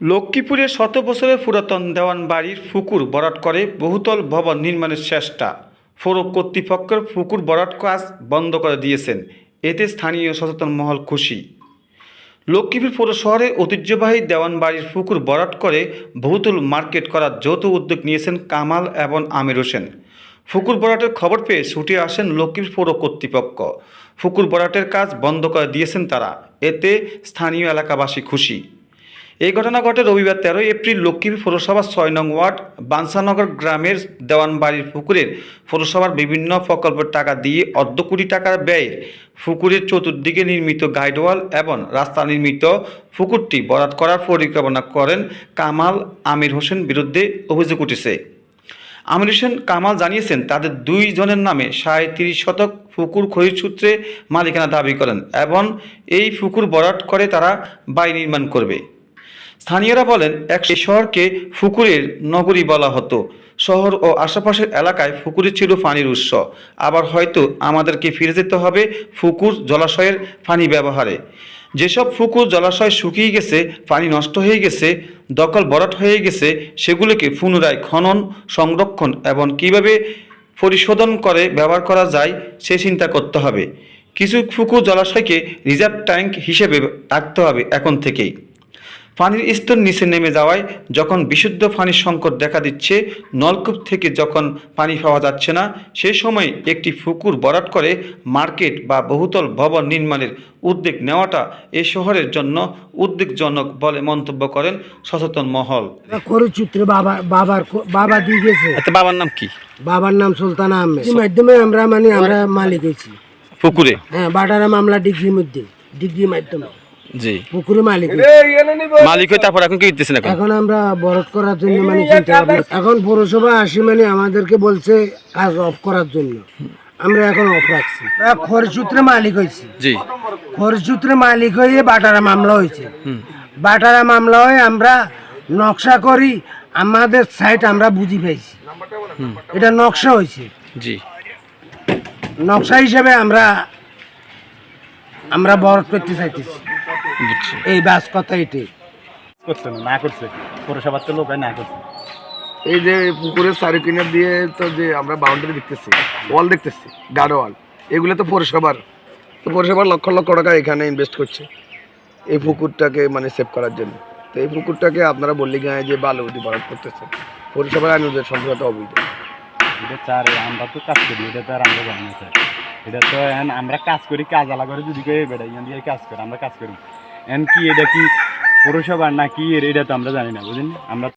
লক্ষ্মীপুরে শত বছরের পুরাতন দেওয়ান বাড়ির পুকুর ভরাট করে বহুতল ভবন নির্মাণের চেষ্টা। পৌর কর্তৃপক্ষের ফুকুর বরাট কাজ বন্ধ করে দিয়েছেন। এতে স্থানীয় সচেতন মহল খুশি। লক্ষ্মীপুর পৌর শহরে ঐতিহ্যবাহী দেওয়ান বাড়ির পুকুর ভরাট করে বহুতল মার্কেট করার যৌথ উদ্যোগ নিয়েছেন কামাল এবং আমির হোসেন। ফুকুর বরাটের খবর পেয়ে ছুটে আসেন লক্ষ্মীপুর পৌর কর্তৃপক্ষ। ফুকুর বরাটের কাজ বন্ধ করে দিয়েছেন তারা। এতে স্থানীয় এলাকাবাসী খুশি। এই ঘটনা ঘটে রবিবার তেরোই এপ্রিল লক্ষ্মীপুর পৌরসভার ছয় নং ওয়ার্ড বানসানগর গ্রামের দেওয়ানবাড়ির পুকুরের পৌরসভার বিভিন্ন প্রকল্পের টাকা দিয়ে অর্ধ কোটি টাকার ব্যয়ে পুকুরের চতুর্দিকে নির্মিত গাইডওয়াল এবং রাস্তা নির্মিত পুকুরটি বরাদ করার পরিকল্পনা করেন কামাল আমির হোসেন বিরুদ্ধে অভিযোগ উঠেছে। আমির হোসেন, কামাল জানিয়েছেন, তাদের দুই জনের নামে সাড়ে তিরিশ শতক পুকুর খরিদ সূত্রে মালিকানা দাবি করেন এবং এই পুকুর বরাট করে তারা বাড়ি নির্মাণ করবে। স্থানীয়রা বলেন, এক শহরকে ফুকুরের নগরী বলা হতো। শহর ও আশেপাশের এলাকায় ফুকুরে ছিল পানির উৎস। আবার হয়তো আমাদেরকে ফিরে যেতে হবে ফুকুর জলাশয়ের পানি ব্যবহারে। যেসব পুকুর জলাশয় শুকিয়ে গেছে, পানি নষ্ট হয়ে গেছে, দখল বরাট হয়ে গেছে, সেগুলোকে পুনরায় খনন, সংরক্ষণ এবং কীভাবে পরিশোধন করে ব্যবহার করা যায়, সে চিন্তা করতে হবে। কিছু পুকুর জলাশয়কে রিজার্ভ ট্যাঙ্ক হিসেবে রাখতে হবে এখন থেকেই। পানির স্তর নিচে নেমে যাওয়ায় যখন বিশুদ্ধ পানির সংকট দেখা দিচ্ছে নলকূপ থেকে যখন পানি পাওয়া যাচ্ছে না সে সময় একটি পুকুর বরাট করে মার্কেট বা বহুতল ভবন নির্মাণের উদ্যোগ নেওয়াটা এ শহরের জন্য উদ্বেগজনক বলে মন্তব্য করেন সচেতন মহল। খরচূত্রে বাবা বাবার বাবা দিয়ে গেছে। আচ্ছা বাবার নাম কি? বাবার নাম সুলতান আহমেদ। মাধ্যমে আমরা মানে আমরা মালিক হয়েছি। পুকুরে? হ্যাঁ বাটারা মামলা ডিগ্রির মধ্যে ডিগ্রি মাধ্যমে। জি। পুকুরে মালিক মালিক হয়ে তারপর এখন কি দিতেছেন এখন? এখন আমরা বরফ করার জন্য মানে চিন্তা ভাবনা এখন পৌরসভা আসি মানে আমাদেরকে বলছে কাজ অফ করার জন্য। আমরা এখন অফ রাখছি। আমরা খরচূত্রে মালিক হয়েছি জি। খরচূত্রে মালিক হয়ে বাটারা মামলা হয়েছে বাটারা মামলা হয়ে আমরা নকশা করি আমাদের সাইট আমরা বুঝি পাইছি। এটা নকশা হয়েছে জি। নকশা হিসেবে আমরা আমরা বরফ করতে চাইতেছি। এই ব্যাস কথা এটাই। করছে না না করছে। পৌরসভার তো লোক না করছে। এই যে পুকুরের চারিকিনার দিয়ে তো যে আমরা বাউন্ডারি দেখতেছি ওয়াল দেখতেছি গার্ড ওয়াল এগুলো তো পৌরসভার। তো পৌরসভার লক্ষ লক্ষ টাকা এখানে ইনভেস্ট করছে এই পুকুরটাকে মানে সেভ করার জন্য। তো এই পুকুরটাকে আপনারা বললি গায়ে যে বালু দিয়ে বরাদ করতেছে পৌরসভার আইনদের সম্ভবত অবৈধ। এটা চার আমরা তো কাজ করি এটা তো আর আমরা জানি না স্যার। এটা তো আমরা কাজ করি কাজ আলা করে যদি করে বেড়াই কাজ করি আমরা কাজ করি। এখন কি এটা কি পৌরসভার না কি এর, এটা তো আমরা জানি না বুঝলেন আমরা